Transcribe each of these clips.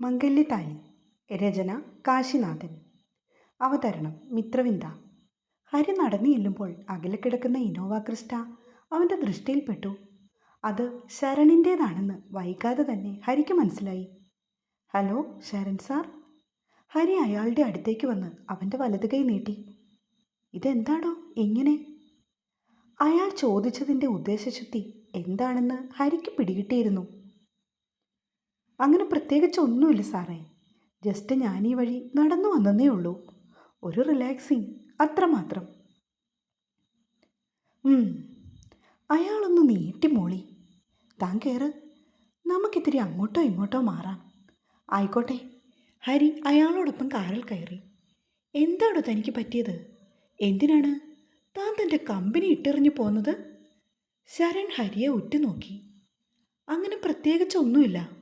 മംഗല്യതാലി രചന കാശിനാഥൻ. അവതരണം മിത്രവിന്ദ. ഹരി നടന്നു ചെല്ലുമ്പോൾ അകലെ കിടക്കുന്ന ഇനോവ ക്രിസ്റ്റ അവന്റെ ദൃഷ്ടിയിൽപ്പെട്ടു അത് ശരണിന്റേതാണെന്ന് വൈകാതെ തന്നെ ഹരിക്ക് മനസ്സിലായി. Hello Sharan sir? ഹരി അയാളുടെ അടുത്തേക്ക് വന്ന് അവന്റെ വലത് കൈ നീട്ടി. ഇതെന്താണോ എങ്ങനെ അയാൾ ചോദിച്ചതിന്റെ ഉദ്ദേശശുദ്ധി എന്താണെന്ന് ഹരിക്ക് പിടികിട്ടിയിരുന്നു. അങ്ങനെ പ്രത്യേകിച്ച് ഒന്നുമില്ല സാറേ. ജസ്റ്റ് ഞാൻ ഈ വഴി നടന്നു വന്നതേ ഉള്ളൂ. ഒരു റിലാക്സിങ് അത്രമാത്രം. അയാളൊന്ന് നീട്ടി മോളി. താൻ കയറ് നമുക്കിത്തിരി അങ്ങോട്ടോ ഇങ്ങോട്ടോ മാറാം. ആയിക്കോട്ടെ. ഹരി അയാളോടൊപ്പം കാറിൽ കയറി. എന്താണോ തനിക്ക് പറ്റിയത്? എന്തിനാണ് താൻ തന്റെ കമ്പനി ഇട്ടെറിഞ്ഞു പോന്നത്? ശരൺ ഹരിയെ ഉറ്റുനോക്കി. അങ്ങനെ പ്രത്യേകിച്ചൊന്നുമില്ല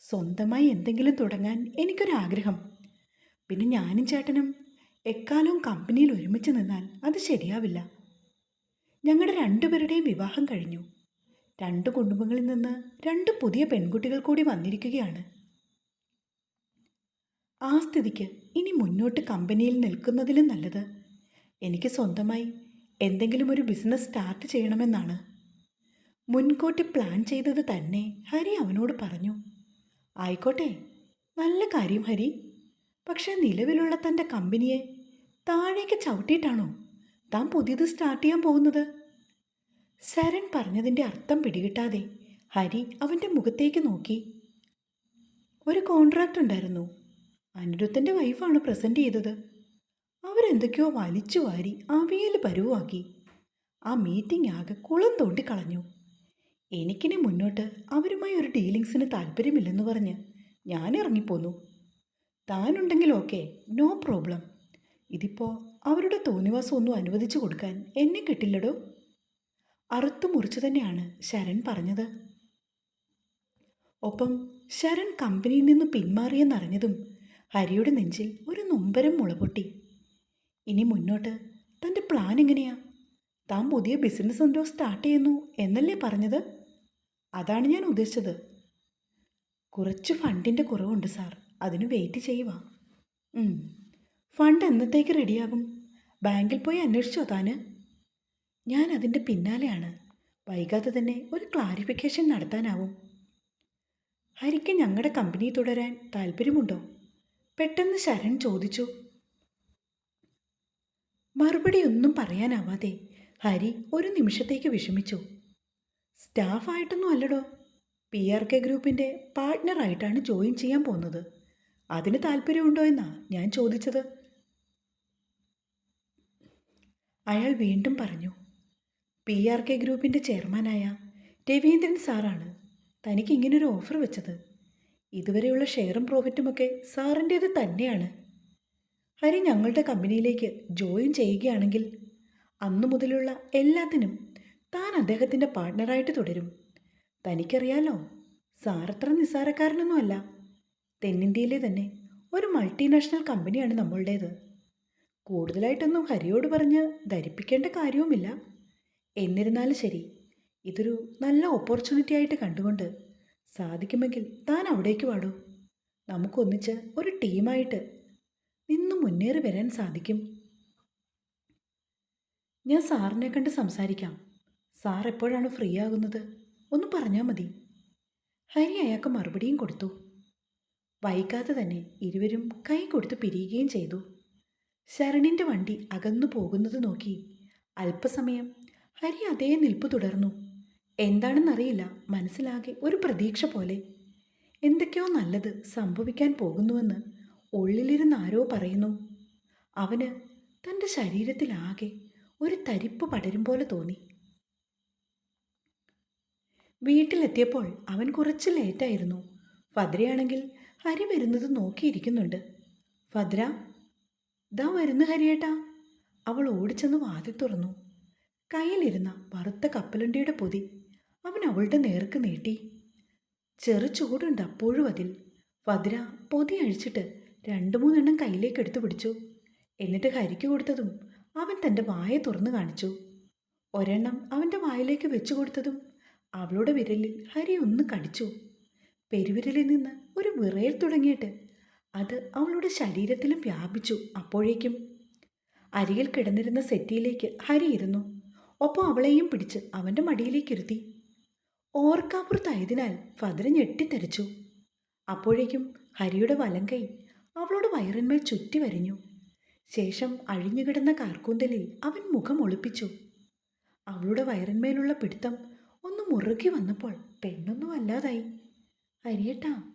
സ്വന്തമായി എന്തെങ്കിലും തുടങ്ങാൻ എനിക്കൊരാഗ്രഹം. പിന്നെ ഞാനും ചേട്ടനും എക്കാലവും കമ്പനിയിൽ ഒരുമിച്ച് നിന്നാൽ അത് ശരിയാവില്ല. ഞങ്ങളുടെ രണ്ടുപേരുടെയും വിവാഹം കഴിഞ്ഞു. രണ്ട് കുടുംബങ്ങളിൽ നിന്ന് രണ്ട് പുതിയ പെൺകുട്ടികൾ കൂടി വന്നിരിക്കുകയാണ്. ആ സ്ഥിതിക്ക് ഇനി മുന്നോട്ട് കമ്പനിയിൽ നിൽക്കുന്നതിലും നല്ലത്. എനിക്ക് സ്വന്തമായി എന്തെങ്കിലും ഒരു ബിസിനസ് സ്റ്റാർട്ട് ചെയ്യണമെന്നാണ്. മുൻകൂട്ടി പ്ലാൻ ചെയ്തത് തന്നെ ഹരി അവനോട് പറഞ്ഞു. ആയിക്കോട്ടെ. നല്ല കാര്യം ഹരി. പക്ഷേ നിലവിലുള്ള തന്റെ കമ്പനിയെ താഴേക്ക് ചവിട്ടിയിട്ടാണോ താൻ പുതിയത് സ്റ്റാർട്ട് ചെയ്യാൻ പോകുന്നത്? ശരൺ പറഞ്ഞതിന്റെ അർത്ഥം പിടികിട്ടാതെ ഹരി അവന്റെ മുഖത്തേക്ക് നോക്കി. ഒരു കോൺട്രാക്റ്റ് ഉണ്ടായിരുന്നു. അനിരുദ്ധന്റെ വൈഫാണ് പ്രസന്റ് ചെയ്തത്. അവരെന്തൊക്കെയോ വലിച്ചു വാരി അവിയൽ പരുവാക്കി. ആ മീറ്റിംഗ് ആകെ കുളം തോണ്ടി കളഞ്ഞു എനിക്കിനി മുന്നോട്ട് അവരുമായി ഒരു ഡീലിങ്സിന് താല്പര്യമില്ലെന്ന് പറഞ്ഞ് ഞാൻ ഇറങ്ങിപ്പോന്നു. താനുണ്ടെങ്കിൽ ഓക്കെ നോ പ്രോബ്ലം. ഇതിപ്പോൾ അവരുടെ തോന്നിവാസം ഒന്നും അനുവദിച്ചു കൊടുക്കാൻ എന്നെ കിട്ടില്ലടോ. അറുത്തു മുറിച്ചു തന്നെയാണ് ശരൺ പറഞ്ഞത്. ഒപ്പം ശരൺ കമ്പനിയിൽ നിന്ന് പിന്മാറിയെന്നറിഞ്ഞതും ഹരിയുടെ നെഞ്ചിൽ ഒരു നൊമ്പരം മുളപൊട്ടി. ഇനി മുന്നോട്ട് തന്റെ പ്ലാൻ എങ്ങനെയാ? താൻ പുതിയ ബിസിനസ് എന്തോ സ്റ്റാർട്ട് ചെയ്യുന്നു എന്നല്ലേ പറഞ്ഞത്? അതാണ് ഞാൻ ഉദ്ദേശിച്ചത്. കുറച്ച് ഫണ്ടിന്റെ കുറവുണ്ട് സാർ അതിന് വെയിറ്റ് ചെയ്യുക. ഫണ്ട് എന്നത്തേക്ക് റെഡിയാകും ബാങ്കിൽ പോയി അന്വേഷിച്ചോ താന്? ഞാൻ അതിന്റെ പിന്നാലെയാണ്. വൈകാതെ തന്നെ ഒരു ക്ലാരിഫിക്കേഷൻ നടത്താനാവും. ഹരിക്ക് ഞങ്ങളുടെ കമ്പനി തുടരാൻ താല്പര്യമുണ്ടോ? പെട്ടെന്ന് ശരൺ ചോദിച്ചു. മറുപടി ഒന്നും പറയാനാവാതെ ഹരി ഒരു നിമിഷത്തേക്ക് വിഷമിച്ചു. സ്റ്റാഫായിട്ടൊന്നും അല്ലടോ. പി ആർ കെ ഗ്രൂപ്പിന്റെ പാർട്ട്ണറായിട്ടാണ് ജോയിൻ ചെയ്യാൻ പോകുന്നത്. അതിന് താല്പര്യമുണ്ടോ എന്നാ ഞാൻ ചോദിച്ചത്. അയാൾ വീണ്ടും പറഞ്ഞു പി ആർ കെ ഗ്രൂപ്പിന്റെ ചെയർമാനായ രവീന്ദ്രൻ സാറാണ് തനിക്ക് ഇങ്ങനൊരു ഓഫർ വെച്ചത്. ഇതുവരെയുള്ള ഷെയറും പ്രോഫിറ്റുമൊക്കെ സാറിന്റേത് തന്നെയാണ്. ഹരി ഞങ്ങളുടെ കമ്പനിയിലേക്ക് ജോയിൻ ചെയ്യുകയാണെങ്കിൽ അന്നു മുതലുള്ള എല്ലാത്തിനും താൻ അദ്ദേഹത്തിന്റെ പാർട്ട്ണറായിട്ട് തുടരും. തനിക്കറിയാലോ സാറത്ര നിസ്സാരക്കാരനൊന്നുമല്ല. തെന്നിന്ത്യയിലെ തന്നെ ഒരു മൾട്ടിനാഷണൽ കമ്പനിയാണ് നമ്മളുടേത്. കൂടുതലായിട്ടൊന്നും ഹരിയോട് പറഞ്ഞ് ധരിപ്പിക്കേണ്ട കാര്യവുമില്ല. എന്നിരുന്നാലും ശരി ഇതൊരു നല്ല ഓപ്പർച്യൂണിറ്റി ആയിട്ട് കണ്ടുകൊണ്ട് സാധിക്കുമെങ്കിൽ താൻ അവിടേക്ക് പാടൂ നമുക്കൊന്നിച്ച് ഒരു ടീമായിട്ട് നിന്ന് മുന്നേറി വരാൻ സാധിക്കും. ഞാൻ സാറിനെ കണ്ട് സംസാരിക്കാം. സാർ എപ്പോഴാണ് ഫ്രീ ആകുന്നത്? ഒന്ന് പറഞ്ഞാൽ മതി. ഹരി അയാൾക്ക് മറുപടിയും കൊടുത്തു. വൈകാതെ തന്നെ ഇരുവരും കൈ കൊടുത്ത് പിരിയുകയും ചെയ്തു. ശരണിന്റെ വണ്ടി അകന്നു പോകുന്നത് നോക്കി അല്പസമയം ഹരി അതേ നിൽപ്പ് തുടർന്നു. എന്താണെന്നറിയില്ല. മനസ്സിലാകെ ഒരു പ്രതീക്ഷ പോലെ. എന്തൊക്കെയോ നല്ലത് സംഭവിക്കാൻ പോകുന്നുവെന്ന് ഉള്ളിലിരുന്ന് ആരോ പറയുന്നു. അവന് തന്റെ ശരീരത്തിലാകെ ഒരു തരിപ്പ് പടരും പോലെ തോന്നി. വീട്ടിലെത്തിയപ്പോൾ അവൻ കുറച്ച് ലേറ്റായിരുന്നു. ഭദ്രയാണെങ്കിൽ ഹരി വരുന്നത് നോക്കിയിരിക്കുന്നുണ്ട്. ഭദ്ര ദാ വരുന്നു ഹരിയേട്ടാ. അവൾ ഓടിച്ചെന്ന് വാതിൽ തുറന്നു. കയ്യിലിരുന്ന വറുത്ത കപ്പലണ്ടിയുടെ പൊതി അവൻ അവളുടെ നേർക്ക് നീട്ടി. ചെറു ചൂടുണ്ട് അപ്പോഴും അതിൽ. ഭദ്ര പൊതി അഴിച്ചിട്ട് രണ്ടു മൂന്നെണ്ണം കയ്യിലേക്ക് എടുത്തു പിടിച്ചു എന്നിട്ട് ഹരിക്ക് കൊടുത്തതും അവൻ തന്റെ വായ തുറന്നു കാണിച്ചു. ഒരെണ്ണം അവന്റെ വായിലേക്ക് വെച്ചു കൊടുത്തതും അവളുടെ വിരലിൽ ഹരി ഒന്ന് കടിച്ചു. പെരുവിരലിൽ നിന്ന് ഒരു വിറയൽ തുടങ്ങിയിട്ട് അത് അവളുടെ ശരീരത്തിലും വ്യാപിച്ചു. അപ്പോഴേക്കും അരികിൽ കിടന്നിരുന്ന സെറ്റിയിലേക്ക് ഹരി ഇരുന്നു. ഒപ്പം അവളെയും പിടിച്ച് അവന്റെ മടിയിലേക്കിരുത്തി ഓർക്കാപ്പുറത്തായതിനാൽ ഫതിര ഞെട്ടിത്തെറിച്ചു അപ്പോഴേക്കും ഹരിയുടെ വലം കൈ അവളുടെ വയറിന്മേൽ ചുറ്റി വരിഞ്ഞു. ശേഷം അഴിഞ്ഞുകിടന്ന കാർക്കൂന്തലിൽ അവൻ മുഖം ഒളിപ്പിച്ചു. അവളുടെ വയറിന്മേലുള്ള പിടുത്തം ഒന്ന് മുറുകി വന്നപ്പോൾ പെണ്ണൊന്നും അല്ലാതായി. അരിയട്ടാ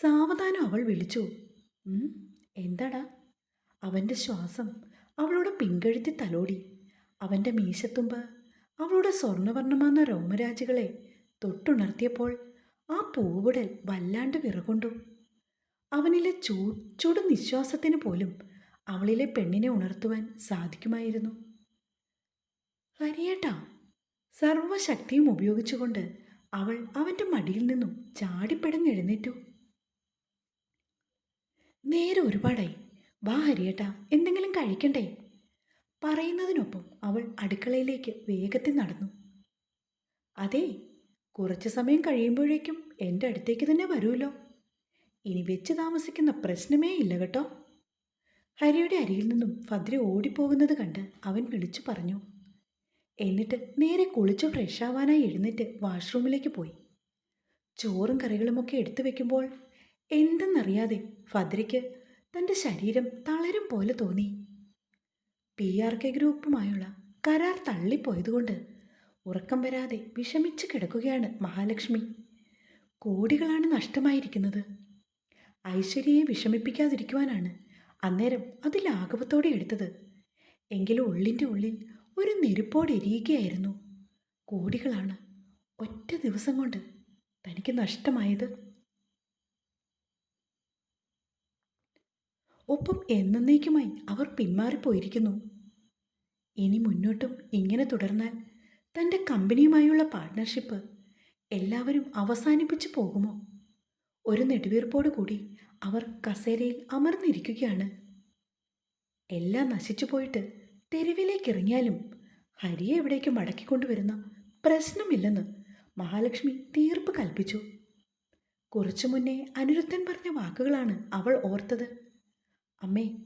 സാവധാനം അവൾ വിളിച്ചു. "ഉം, എന്താടാ? അവന്റെ ശ്വാസം അവളുടെ പിൻകഴുത്തി തലോടി. അവന്റെ മീശത്തുമ്പ് അവളുടെ സ്വർണവർണമാർന്ന രോമരാജികളെ തൊട്ടുണർത്തിയപ്പോൾ ആ പൂവിടൽ വല്ലാണ്ട് വിറകൊണ്ടു. അവനിലെ ചൂ ചുടു നിശ്വാസത്തിന് പോലും അവളിലെ പെണ്ണിനെ ഉണർത്തുവാൻ സാധിക്കുമായിരുന്നു. ഹരിയേട്ടാ സർവശക്തിയും ഉപയോഗിച്ചുകൊണ്ട് അവൾ അവന്റെ മടിയിൽ നിന്നും ചാടിപ്പിടഞ്ഞെഴുന്നേറ്റു. നേരെ ഒരുപാടായി. വാ ഹരിയേട്ടാ എന്തെങ്കിലും കഴിക്കണ്ടേ? പറയുന്നതിനൊപ്പം അവൾ അടുക്കളയിലേക്ക് വേഗത്തിൽ നടന്നു. അതെ കുറച്ച് സമയം കഴിയുമ്പോഴേക്കും എന്റെ അടുത്തേക്ക് തന്നെ വരുമല്ലോ. ഇനി വെച്ച് താമസിക്കുന്ന പ്രശ്നമേ ഇല്ല കേട്ടോ. ഹരിയുടെ അരിയിൽ നിന്നും ഭദ്ര ഓടിപ്പോകുന്നത് കണ്ട് അവൻ വിളിച്ചു പറഞ്ഞു. എന്നിട്ട് നേരെ കുളിച്ചു ഫ്രഷാവാനായി എഴുന്നേറ്റ് വാഷ്റൂമിലേക്ക് പോയി. ചോറും കറികളുമൊക്കെ എടുത്തു വെക്കുമ്പോൾ എന്തെന്നറിയാതെ ഭദ്രയ്ക്ക് തന്റെ ശരീരം തളരും പോലെ തോന്നി. പി ആർ കെ ഗ്രൂപ്പുമായുള്ള കരാർ തള്ളിപ്പോയതുകൊണ്ട് ഉറക്കം വരാതെ വിഷമിച്ച് കിടക്കുകയാണ് മഹാലക്ഷ്മി. കോടികളാണ് നഷ്ടമായിരിക്കുന്നത്. ഐശ്വര്യയെ വിഷമിപ്പിക്കാതിരിക്കുവാനാണ് അന്നേരം അത് ലാഘവത്തോടെ എടുത്തത്. എങ്കിലും ഉള്ളിന്റെ ഉള്ളിൽ ഒരു നെരുപ്പോടെ എരിയുകയായിരുന്നു കോടികളാണ് ഒറ്റ ദിവസം കൊണ്ട് തനിക്ക് നഷ്ടമായത്. ഒപ്പം എന്നേക്കുമായി അവർ പിന്മാറിപ്പോയിരിക്കുന്നു. ഇനി മുന്നോട്ടും ഇങ്ങനെ തുടർന്നാൽ തന്റെ കമ്പനിയുമായുള്ള പാർട്ട്ണർഷിപ്പ് എല്ലാവരും അവസാനിപ്പിച്ചു പോകുമോ? ഒരു നെടുവീർപ്പോടു കൂടി അവർ കസേരയിൽ അമർന്നിരിക്കുകയാണ്. എല്ലാം നശിച്ചു പോയിട്ട് തെരുവിലേക്ക് ഇറങ്ങിയാലും ഹരിയെ എവിടേക്ക് മടക്കിക്കൊണ്ടുവരുന്ന പ്രശ്നമില്ലെന്ന് മഹാലക്ഷ്മി തീർപ്പ് കൽപ്പിച്ചു. കുറച്ചു മുന്നേ അനിരുദ്ധൻ പറഞ്ഞ വാക്കുകളാണ് അവൾ ഓർത്തത്. അമ്മേ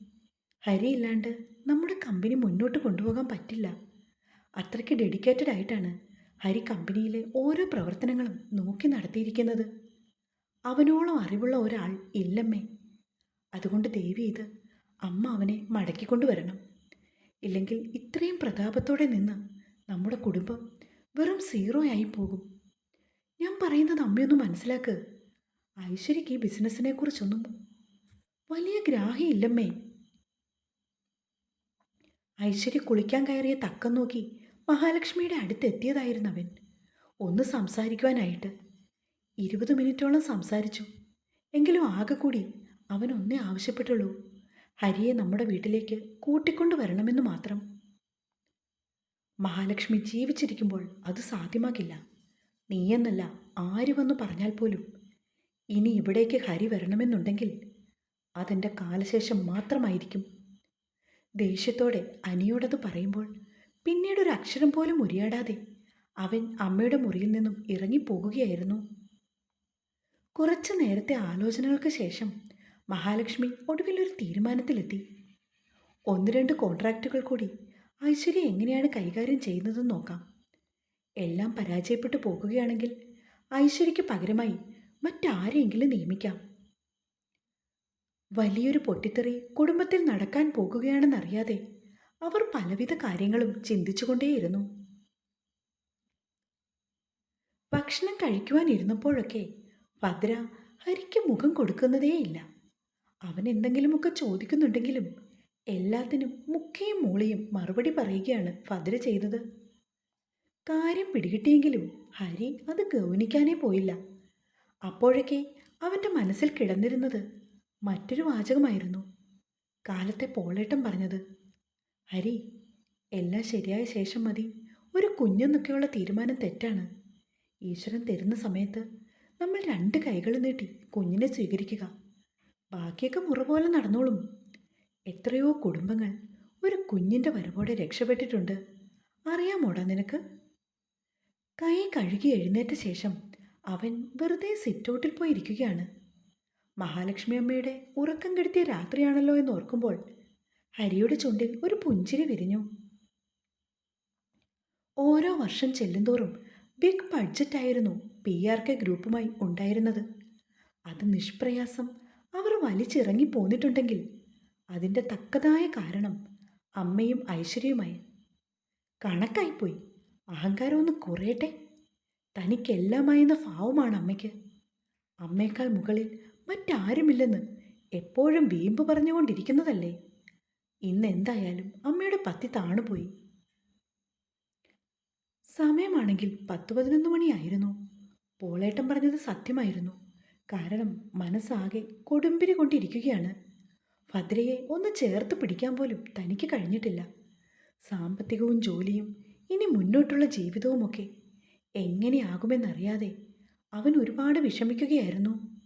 ഹരിയില്ലാണ്ട് നമ്മുടെ കമ്പനി മുന്നോട്ട് കൊണ്ടുപോകാൻ പറ്റില്ല. അത്രയ്ക്ക് ഡെഡിക്കേറ്റഡ് ആയിട്ടാണ് ഹരി കമ്പനിയിലെ ഓരോ പ്രവർത്തനങ്ങളും നോക്കി നടത്തിയിരിക്കുന്നത്. അവനോളം അറിവുള്ള ഒരാൾ ഇല്ലമ്മേ. അതുകൊണ്ട് ദേവി ഇത് അമ്മ അവനെ മടക്കിക്കൊണ്ടുവരണം ഇല്ലെങ്കിൽ ഇത്രയും പ്രതാപത്തോടെ നിന്ന് നമ്മുടെ കുടുംബം വെറും സീറോ ആയി പോകും. ഞാൻ പറയുന്നത് അമ്മയൊന്ന് മനസ്സിലാക്ക്. ഐശ്വര്യക്ക് ഈ ബിസിനസ്സിനെ കുറിച്ചൊന്നും വലിയ ഗ്രാഹിയില്ലമ്മേ ഐശ്വര്യ കുളിക്കാൻ കയറിയ തക്കം നോക്കി മഹാലക്ഷ്മിയുടെ അടുത്തെത്തിയതായിരുന്നു അവൻ. ഒന്ന് സംസാരിക്കുവാനായിട്ട് ഇരുപത് മിനിറ്റോളം സംസാരിച്ചു. എങ്കിലും ആകെ കൂടി അവൻ ഒന്നേ ആവശ്യപ്പെട്ടുള്ളൂ. ഹരിയെ നമ്മുടെ വീട്ടിലേക്ക് കൂട്ടിക്കൊണ്ടു വരണമെന്ന് മാത്രം. മഹാലക്ഷ്മി ജീവിച്ചിരിക്കുമ്പോൾ അത് സാധ്യമാകില്ല. നീയെന്നല്ല ആര് വന്നു പറഞ്ഞാൽ പോലും. ഇനി ഇവിടേക്ക് ഹരി വരണമെന്നുണ്ടെങ്കിൽ അതെന്റെ കാലശേഷം മാത്രമായിരിക്കും. ദേഷ്യത്തോടെ അനിയോടത് പറയുമ്പോൾ പിന്നീട് ഒരു അക്ഷരം പോലും ഉരിയാടാതെ അവൻ അമ്മയുടെ മുറിയിൽ നിന്നും ഇറങ്ങിപ്പോകുകയായിരുന്നു. കുറച്ചു നേരത്തെ ആലോചനകൾക്ക് ശേഷം മഹാലക്ഷ്മി ഒടുവിൽ ഒരു തീരുമാനത്തിലെത്തി. ഒന്ന് രണ്ട് കോൺട്രാക്റ്റുകൾ കൂടി ഐശ്വര്യ എങ്ങനെയാണ് കൈകാര്യം ചെയ്യുന്നതെന്ന് നോക്കാം. എല്ലാം പരാജയപ്പെട്ടു പോകുകയാണെങ്കിൽ ഐശ്വര്യയ്ക്ക് പകരമായി മറ്റാരെയെങ്കിലും നിയമിക്കാം. വലിയൊരു പൊട്ടിത്തെറി കുടുംബത്തിൽ നടക്കാൻ പോകുകയാണെന്നറിയാതെ അവർ പലവിധ കാര്യങ്ങളും ചിന്തിച്ചുകൊണ്ടേയിരുന്നു. ഭക്ഷണം കഴിക്കുവാനിരുന്നപ്പോഴൊക്കെ ഭദ്ര ഹരിക്ക് മുഖം കൊടുക്കുന്നതേയില്ല അവൻ എന്തെങ്കിലുമൊക്കെ ചോദിക്കുന്നുണ്ടെങ്കിലും എല്ലാത്തിനും മുക്കയും മൂളയും മറുപടി പറയുകയാണ് ഭദ്ര ചെയ്തത്. കാര്യം പിടികിട്ടിയെങ്കിലും ഹരി അത് ഗൗനിക്കാനേ പോയില്ല. അപ്പോഴൊക്കെ അവന്റെ മനസ്സിൽ കിടന്നിരുന്നത് മറ്റൊരു വാചകമായിരുന്നു. കാലത്തെ പോളേട്ടം പറഞ്ഞത് ഹരി എല്ലാം ശരിയായ ശേഷം മതി. ഒരു കുഞ്ഞെന്നൊക്കെയുള്ള തീരുമാനം തെറ്റാണ്. ഈശ്വരൻ തരുന്ന സമയത്ത് നമ്മൾ രണ്ട് കൈകൾ നീട്ടി കുഞ്ഞിനെ സ്വീകരിക്കുക. ബാക്കിയൊക്കെ മുറ പോലെ നടന്നോളും. എത്രയോ കുടുംബങ്ങൾ ഒരു കുഞ്ഞിന്റെ വരവോടെ രക്ഷപ്പെട്ടിട്ടുണ്ട്. അറിയാമോടാ നിനക്ക്. കൈ കഴുകി എഴുന്നേറ്റ ശേഷം അവൻ വെറുതെ സിറ്റൗട്ടിൽ പോയിരിക്കുകയാണ്. മഹാലക്ഷ്മി അമ്മയുടെ ഉറക്കം കെടുത്തിയ രാത്രിയാണല്ലോ എന്ന് ഓർക്കുമ്പോൾ ഹരിയുടെ ചുണ്ടിൽ ഒരു പുഞ്ചിരി വിരിഞ്ഞു. ഓരോ വർഷം ചെല്ലുന്തോറും ബിഗ് ബഡ്ജറ്റായിരുന്നു പി ആർ കെ ഗ്രൂപ്പുമായി ഉണ്ടായിരുന്നത്. അത് നിഷ്പ്രയാസം അവർ വലിച്ചിറങ്ങി പോന്നിട്ടുണ്ടെങ്കിൽ അതിന്റെ തക്കതായ കാരണം അമ്മയും ഐശ്വര്യയുമായി. കണക്കായിപ്പോയി. അഹങ്കാരം ഒന്ന് കുറയട്ടെ. തനിക്കെല്ലാമായെന്ന ഭാവമാണ് അമ്മയ്ക്ക്. അമ്മയേക്കാൾ മുകളിൽ മറ്റാരുമില്ലെന്ന് എപ്പോഴും വീമ്പ് പറഞ്ഞുകൊണ്ടിരിക്കുന്നതല്ലേ? ഇന്ന് എന്തായാലും അമ്മയുടെ പത്തി താണുപോയി. സമയമാണെങ്കിൽ പത്ത് പതിനൊന്ന് മണിയായിരുന്നു. പോളേട്ടൻ പറഞ്ഞത് സത്യമായിരുന്നു. കാരണം മനസ്സാകെ കൊടുമ്പിരി കൊണ്ടിരിക്കുകയാണ്. ഭദ്രയെ ഒന്ന് ചേർത്ത് പിടിക്കാൻ പോലും തനിക്ക് കഴിഞ്ഞിട്ടില്ല. സാമ്പത്തികവും ജോലിയും ഇനി മുന്നോട്ടുള്ള ജീവിതവുമൊക്കെ എങ്ങനെയാകുമെന്നറിയാതെ അവൻ ഒരുപാട് വിഷമിക്കുകയായിരുന്നു.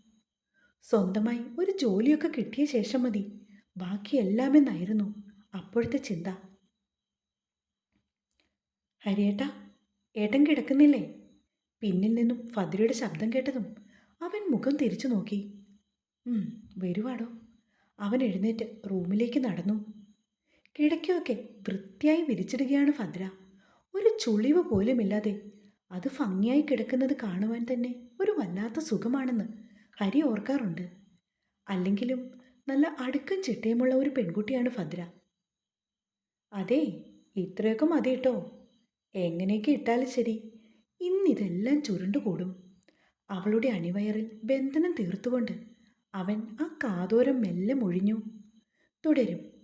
സ്വന്തമായി ഒരു ജോലിയൊക്കെ കിട്ടിയ ശേഷം മതി. ബാക്കിയെല്ലാമെന്നായിരുന്നു അപ്പോഴത്തെ ചിന്ത. ഹരിയേട്ടാ ഏട്ടൻ കിടക്കുന്നില്ലേ? പിന്നിൽ നിന്നും ഫദ്രയുടെ ശബ്ദം കേട്ടതും അവൻ മുഖം തിരിച്ചു നോക്കി. "ഉം, വരുവാടോ. അവൻ എഴുന്നേറ്റ് റൂമിലേക്ക് നടന്നു. കിടക്കയൊക്കെ വൃത്തിയായി വിരിച്ചിടുകയാണ് ഫദ്ര ഒരു ചുളിവ് പോലുമില്ലാതെ അത് ഭംഗിയായി കിടക്കുന്നത് കാണുവാൻ തന്നെ ഒരു വല്ലാത്ത സുഖമാണെന്ന് ഹരി ഓർക്കാറുണ്ട്. അല്ലെങ്കിലും നല്ല അടുക്കും ചിട്ടയുമുള്ള ഒരു പെൺകുട്ടിയാണ് ഫദ്ര അതെ ഇത്രയൊക്കെ മതി കേട്ടോ എങ്ങനെയൊക്കെ ഇട്ടാലും ശരി. ഇന്നിതെല്ലാം ചുരുണ്ടുകൂടും. അവളുടെ അണിവയറിൽ ബന്ധനം തീർത്തുകൊണ്ട് അവൻ ആ കാതോരം മെല്ലെ മൊഴിഞ്ഞു. തുടരും.